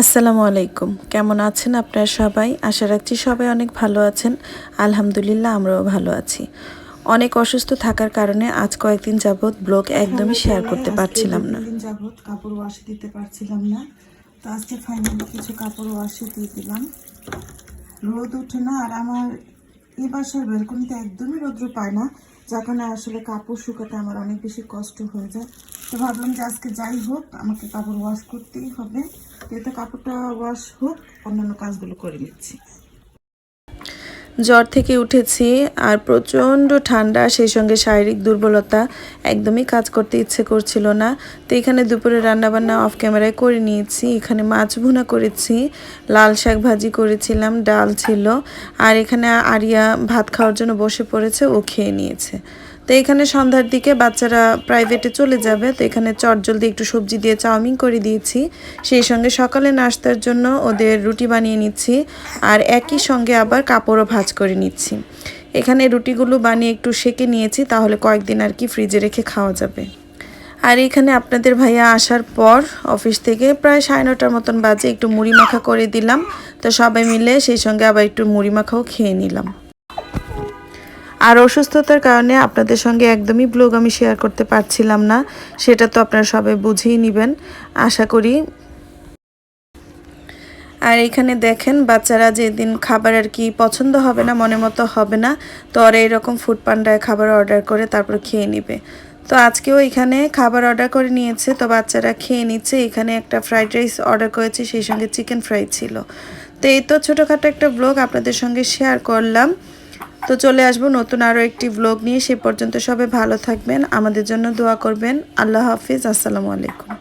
আসসালামু আলাইকুম। কেমন আছেন আপনারা সবাই? আশা রাখছি সবাই অনেক ভালো আছেন। আলহামদুলিল্লাহ আমরাও ভালো আছি। অনেক অসুস্থ থাকার কারণে আজ কয়েকদিন যাবৎ ব্লগ একদমই শেয়ার করতে পারছিলাম না। যাবত কাপড় ওয়াশে দিতে পারছিলাম না। তো আজকে ফাইনালি কিছু কাপড় ওয়াশে দিয়ে দিলাম। রোদ ওঠে না আর আমার এই বাসার বেলকনিতে একদমই রৌদ্র পায় না। কারণে আসলে কাপড় শুকাতে আমার অনেক বেশি কষ্ট হয়ে যায়, তো ভাবলাম যে আজকে যাই হোক, আমাকে কাপড় ওয়াশ করতেই হবে। যেহেতু কাপড়টা ওয়াশ হোক, অন্যান্য কাজগুলো করে নিচ্ছি। জ্বর থেকে উঠেছি আর প্রচণ্ড ঠান্ডা, সেই সঙ্গে শারীরিক দুর্বলতা একদমই কাজ করতে ইচ্ছে করছিল না। তো এখানে দুপুরে রান্নাবান্না অফ ক্যামেরায় করে নিয়েছি। এখানে মাছ ভুনা করেছি, লাল শাক ভাজি করেছিলাম, ডাল ছিল। আর এখানে আরিয়া ভাত খাওয়ার জন্য বসে পড়েছে, ও খেয়ে নিয়েছে। তো এখানে সন্ধ্যার দিকে বাচ্চারা প্রাইভেটে চলে যাবে। তো এখানে চটজলদি একটু সবজি দিয়ে চাউমিন করে দিয়েছি। সেই সঙ্গে সকালে নাস্তার জন্য ওদের রুটি বানিয়ে নিচ্ছি আর একই সঙ্গে আবার কাপড়ও ভাজ করে নিচ্ছি। এখানে রুটিগুলো বানিয়ে একটু সেকে নিয়েছি, তাহলে কয়েকদিন আর কি ফ্রিজে রেখে খাওয়া যাবে। আর এখানে আপনাদের ভাইয়া আসার পর অফিস থেকে প্রায় সাড়ে নটার মতন বাজে একটু মুড়ি মাখা করে দিলাম। তো সবাই মিলে সেই সঙ্গে আবার একটু মুড়ি মাখাও খেয়ে নিলাম। আর অসুস্থতার কারণে আপনাদের সঙ্গে একদমই ব্লগ আমি শেয়ার করতে পারছিলাম না, সেটা তো আপনারা সবাই বুঝেই নেবেন, আশা করি। আর এখানে দেখেন, বাচ্চারা যেদিন খাবার আর কি পছন্দ হবে না মনে মতো হবে না, তো ওরা এরকম ফুড পান্ডায় খাবার অর্ডার করে তারপর খেয়ে নিবে। তো আজকেও এখানে খাবার অর্ডার করে নিয়েছে, তো বাচ্চারা খেয়ে নিচ্ছে, এখানে একটা ফ্রাইড রাইস অর্ডার করেছি, সেই সঙ্গে চিকেন ফ্রাই ছিল। তো এই তো ছোটোখাটো একটা ব্লগ আপনাদের সঙ্গে শেয়ার করলাম। তো চলে আসব নতুন আরও একটি ব্লগ নিয়ে। সে পর্যন্ত সবাই ভালো থাকবেন, আমাদের জন্য দোয়া করবেন। আল্লাহ হাফিজ, আসসালামু আলাইকুম।